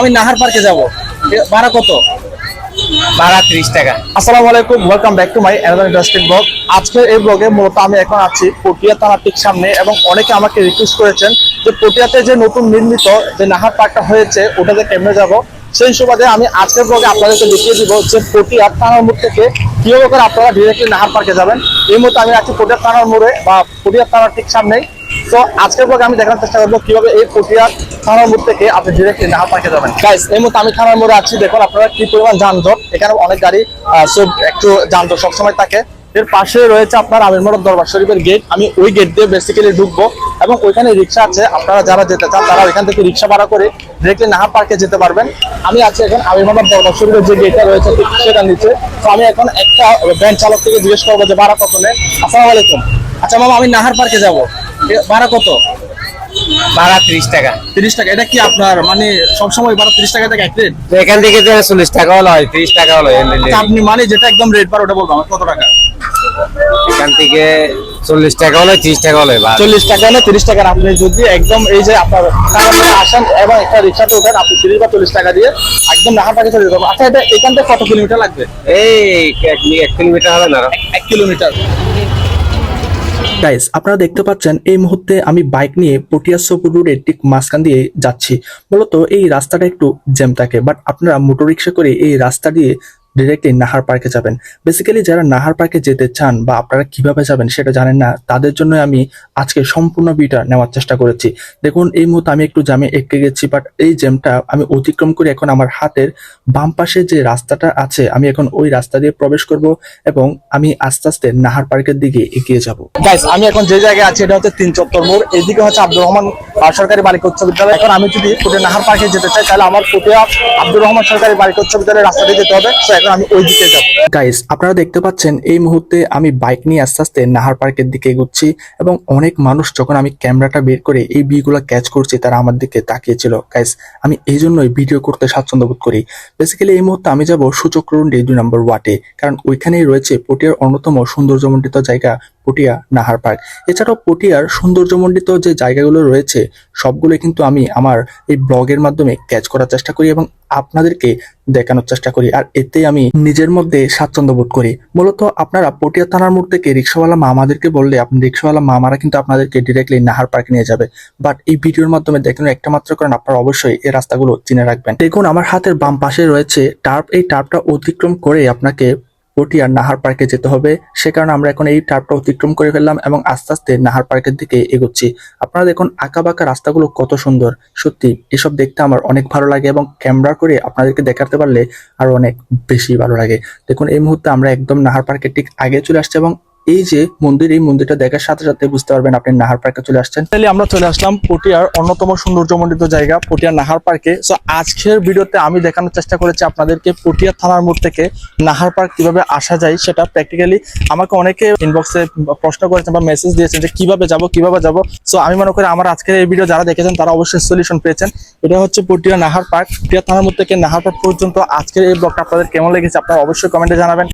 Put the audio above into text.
আমি নাহার পার্কে যাব। ভাড়া কত? ভাড়া ত্রিশ টাকা। আসসালামু আলাইকুম welcome back to my another interesting blog আজকের এই ব্লগে মূলত আমি এখন আছি পটিয়া থানার ঠিক সামনে এবং অনেকে আমাকে রিকোয়েস্ট করেছেন যে পটিয়াতে যে নতুন নির্মিত যে নাহার পার্কটা হয়েছে ওটাতে কেমনে যাব? সেই সুবাদে আমি আজকের ব্লগে আপনাদেরকে দেখিয়ে দিব যে পটিয়া থানার মোড় থেকে কীভাবে করে আপনারা ডিরেক্টলি নাহার পার্কে যাবেন। এই মুহূর্তে আমি আছি পটিয়া থানার মোড়ে বা পটিয়া থানার ঠিক সামনেই। তো আজকের ব্লগে আমি দেখানোর চেষ্টা করব কীভাবে এই পটিয়া থানার মোড় থেকে আপনি ডিরেক্টলি নাহার পার্কে যাবেন। গাইস এই মুহূর্তে আমি থানার মোড়ে আছি। দেখুন আপনারা কি পরিমাণ যানজট। এখানে অনেক গাড়ি সব একটু যানজট সবসময় থাকে। এর পাশে রয়েছে আপনার আমির মোড় দরবার শরীফের গেট আমি ওই গেট দিয়ে বেসিক্যালি ঢুকবো এবং ওইখানে রিক্সা আছে। আপনারা যারা যেতে চান, তারা ওইখান থেকে রিক্সা ভাড়া করে ডিরেক্টলি নাহার পার্কে যেতে পারবেন। আমি আছি এখন আমির মোড় দরবার শরীফের যে গেটটা রয়েছে সেটার নিচে। তো আমি এখন একটা ভ্যান চালক থেকে জিজ্ঞেস করব যে, ভাড়া কত নেই আসসালামু আলাইকুম। আচ্ছা মামা, আমি নাহার পার্কে যাব। ভাড়া কত? ভাড়া ত্রিশ টাকা। তিরিশ টাকা এটা কি আপনার মানে সবসময় ভাড়া তিরিশ টাকা থেকে এক রেট এখান থেকে তো চল্লিশ টাকা হলো হয় ত্রিশ টাকা হলো আচ্ছা, আপনি মানে যেটা একদম রেট বার ওটা বলব আমার কত টাকা? এখান থেকে চল্লিশ টাকা হলো ত্রিশ টাকা হলো ভাড়া। চল্লিশ টাকা না তিরিশ টাকা আপনি যদি একদম এই যে আপনার আসেন এবং একটা রিক্সাতে ওঠেন আপনি তিরিশ বা চল্লিশ টাকা দিয়ে একদম নাহার পাখি চলে যাবেন। আচ্ছা এটা এখান থেকে কত কিলোমিটার লাগবে? এই এক কিলোমিটার হবে না এক কিলোমিটার। গাইস আপনারা দেখতে পাচ্ছেন, এই মুহূর্তে আমি বাইক নিয়ে পটিয়া সপুর রোডের ঠিক মাঝখান দিয়ে যাচ্ছি। মূলত এই রাস্তাটা একটু জ্যাম থাকে বাট আপনারা মোটর রিক্সা করে এই রাস্তা দিয়ে ডিরেক্টলি নাহার পার্কে যাবেন। বেসিক্যালি যারা নাহার পার্কে যেতে চান বা আপনারা কীভাবে যাবেন সেটা জানেন না, তাদের জন্য আমি আজকে সম্পূর্ণ ভিডিওটা নেওয়ার চেষ্টা করেছি। দেখুন, এই মুহূর্তে আমি একটু জ্যামে এঁকে গেছি বাট এই জ্যামটা আমি অতিক্রম করে এখন আমার হাতের বাম পাশে যে রাস্তাটা আছে, আমি এখন ওই রাস্তা দিয়ে প্রবেশ করব এবং আমি আস্তে আস্তে নাহার পার্কের দিকে এগিয়ে যাব। আমি এখন যে জায়গায় আছি, এটা হচ্ছে তিন চত্বর মোড়। এইদিকে হচ্ছে আব্দুর রহমান সরকারি বালিকা উচ্চ বিদ্যালয়। এখন আমি যদি নাহার পার্কে যেতে চাই, তাহলে আমার আব্দুর রহমান সরকারি বালিকা উচ্চ বিদ্যালয়ের রাস্তা দিয়ে যেতে হবে। আমি ওই দিকে যাব। গাইস আপনারা দেখতে পাচ্ছেন এই মুহূর্তে আমি বাইক নিয়ে আস্তে আস্তে নাহার পার্কের দিকে এগুচ্ছি এবং অনেক মানুষ যখন আমি ক্যামেরাটা বের করে এই ভিউগুলো ক্যাচ করছি, তারা আমার দিকে তাকিয়েছিল। গাইস আমি এই জন্যই ভিডিও করতে স্বাচ্ছন্দ্য বোধ করি। বেসিক্যালি এই মুহূর্তে আমি যাব সূচক রুন্ডি দুই নম্বর ওয়াটে কারণ ওইখানেই রয়েছে পটিয়ার অন্যতম সৌন্দর্যমণ্ডিত জায়গা পটিয়া, নাহার পার্ক। এছাড়াও পটিয়ার সৌন্দর্যমণ্ডিত যে জায়গাগুলো রয়েছে সবগুলো কিন্তু আমি আমার এই ব্লগের মাধ্যমে ক্যাচ করার চেষ্টা করি এবং আপনাদেরকে দেখানোর চেষ্টা করি। আর এতে আমি নিজের মধ্যে স্বাচ্ছন্দ্য বোধ করি। মূলত আপনারা পটিয়া থানার মোড় থেকে রিক্সাওয়ালা মামাদেরকে বললে আপনি রিক্সাওয়ালা মামারা কিন্তু আপনাদেরকে ডিরেক্টলি নাহার পার্কে নিয়ে যাবে। বাট এই ভিডিওর মাধ্যমে দেখানোর একটা মাত্র কারণ আপনারা অবশ্যই এই রাস্তাগুলো চিনে রাখবেন। দেখুন, আমার হাতের বাম পাশে রয়েছে টার্প। এই টার্পটা অতিক্রম করে আপনাকে পটিয়ার নাহার পার্কে যেতে হবে। সে কারণে আমরা এখন এই টার্পটা অতিক্রম করে ফেললাম এবং আস্তে আস্তে নাহার পার্কের দিকে এগোচ্ছি। আপনারা দেখুন আঁকা বাঁকা রাস্তাগুলো কত সুন্দর। সত্যি, এসব দেখতে আমার অনেক ভালো লাগে এবং ক্যামেরা করে আপনাদেরকে দেখাতে পারলে আরও অনেক বেশি ভালো লাগে। দেখুন, এই মুহূর্তে আমরা একদম নাহার পার্কের ঠিক আগে চলে আসছি এবং এই যে মন্দির, এই মন্দিরটা দেখার সাথে সাথে বুঝতে পারবেন আপনি নাহার পার্কে চলে আসছেন। তাহলে আমরা চলে আসলাম পটিয়ার অন্যতম সৌন্দর্যমণ্ডিত জায়গা পটিয়া নাহার পার্কে। সো আজকের ভিডিওতে আমি দেখানোর চেষ্টা করেছি আপনাদেরকে পটিয়া থানার মোড় থেকে নাহার পার্ক কীভাবে আসা যায় সেটা প্র্যাকটিক্যালি আমাকে অনেকে ইনবক্সে প্রশ্ন করেছেন বা মেসেজ দিয়েছেন যে কীভাবে যাব কীভাবে যাব। সো আমি মনে করি আমার আজকের এই ভিডিও যারা দেখেছেন তারা অবশ্যই সলিউশন পেয়েছেন। এটা হচ্ছে পটিয়া নাহার পার্ক। পটিয়া থানার মোড় থেকে নাহার পার্ক পর্যন্ত আজকের এই ব্লগটা আপনাদের কেমন লেগেছে আপনারা অবশ্যই কমেন্টে জানাবেন।